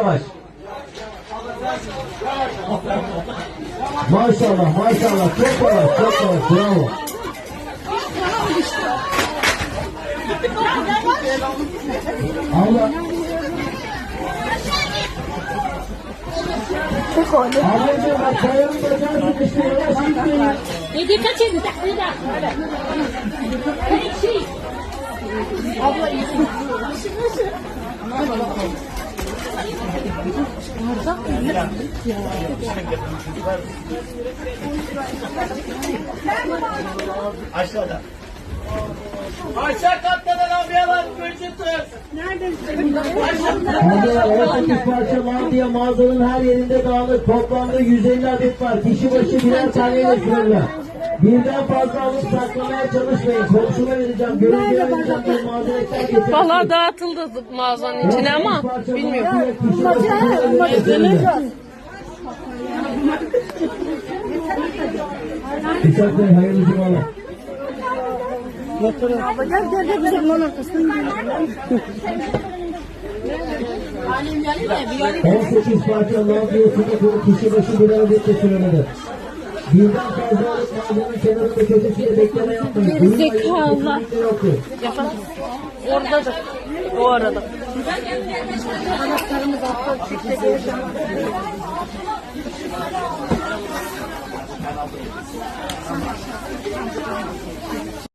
Yavaş. Maşallah maşallah çok yavaş çok yavaş bravo. Allah Ablacığım bak kayarım bacağı sıkıştı yavaş gitmeyin. Ne dikkat çekti takviye de. Abla iyi. Nasıl nasıl? Aşağıda. Aşağı katta da lambaya var. Gülçütür. Abla 18 parça mal diye mağazanın her yerinde dağınık. Toplamda 150 adet var. Kişi başı birer taneyle sınırlı. Birden fazla alıp saklamaya çalışmayın. Komşuma vereceğim. Görüntüye vereceğim diye mazeretler. Valla dağıtıldı mağazanın içine ama bilmiyorum. İshak Bey hayırlı cumalar. Abi gel gel gel bizim yol ortasından 18 parça Lazio'sunda kişi başı bir adet geçiremedi sınırlıdır. Birden fazla alıp mağazanın kenarında köşesinde bekleme yapmayın. Duyun ayı Zekalı. kesinlikle yoktur. Yapalım. Oradadır. O arada.